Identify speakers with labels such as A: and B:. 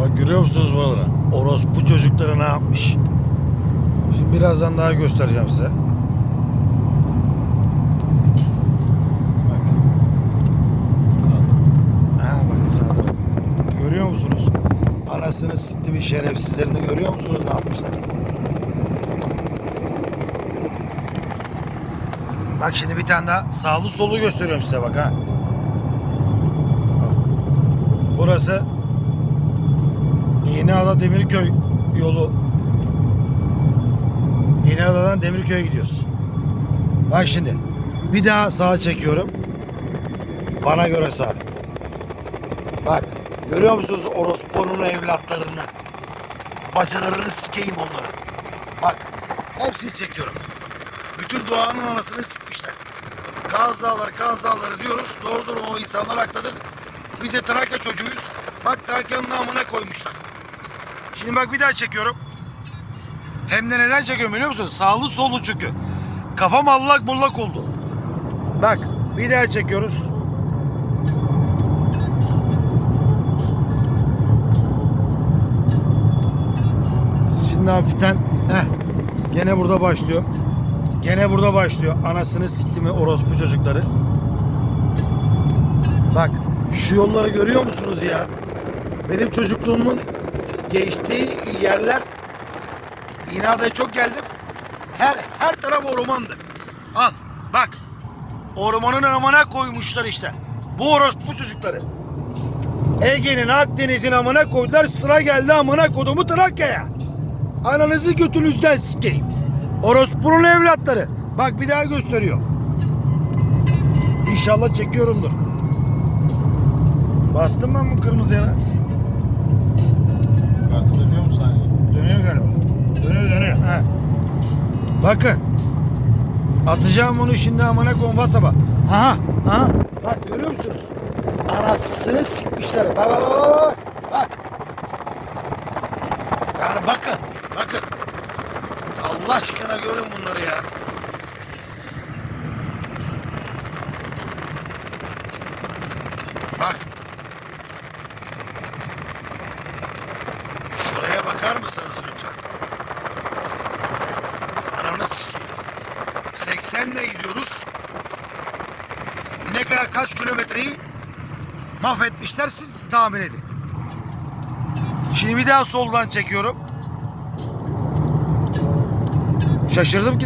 A: Bak görüyor musunuz buraları? Orospu çocukları ne yapmış? Şimdi birazdan daha göstereceğim size. Bak. Ha bak sağda. Görüyor musunuz? Anasını sikti bir şerefsizlerini görüyor musunuz ne yapmışlar? Bak şimdi bir tane daha sağlı solu gösteriyorum size bak ha. Burası İğneada Demirköy yolu. İğneada'dan Demirköy'e gidiyoruz. Bak şimdi bir daha sağa çekiyorum. Bana göre sağ. Bak görüyor musunuz orospunun evlatlarını? Bacılarını sikeyim onları. Bak hepsini çekiyorum. Bütün doğanın anasını sikmişler. Kaz Dağları, Kaz Dağları diyoruz. Doğrudur o insanlar haklıdır. Biz de Trakya çocuğuyuz. Bak Trakya'nın namına koymuşlar. Şimdi bak bir daha çekiyorum. Hem de neden çekiyorum biliyor musun? Sağlı sollu çünkü. Kafam allak bullak oldu. Bak bir daha çekiyoruz. Şimdi hafiften heh, gene burada başlıyor. Gene burada başlıyor. Anasını siktimi orospu çocukları. Bak şu yolları görüyor musunuz ya? Benim çocukluğumun geçtiği yerler İnada'ya çok geldim. Her her taraf ormandı. Al bak. Ormanın amına koymuşlar işte. Bu orospu çocukları. Ege'nin Akdeniz'in amına koydular. Sıra geldi amına kodumu Trakya'ya. Ananızı götünüzden sikeyim. Orospu'nun evlatları. Bak bir daha gösteriyor. İnşallah çekiyorumdur. Bastım ben bu kırmızıya
B: Kartı dönüyor mu saniye?
A: Dönüyor galiba. Dönüyor dönüyor. Ha. Bakın. Atacağım bunu şimdi amına koyun WhatsApp'a. Aha. Aha. Bak görüyor musunuz? Anasını sikmişler. Bak bak bak bak. Bak. Yani bakın. Bakın. Allah aşkına görün bunları ya. Bak. Şuraya bakar mısınız lütfen? Ananı sikeyim. 80 ile gidiyoruz. Ne kadar kaç kilometreyi mahvetmişler siz tahmin edin. Şimdi bir daha soldan çekiyorum. Şaşırdım ki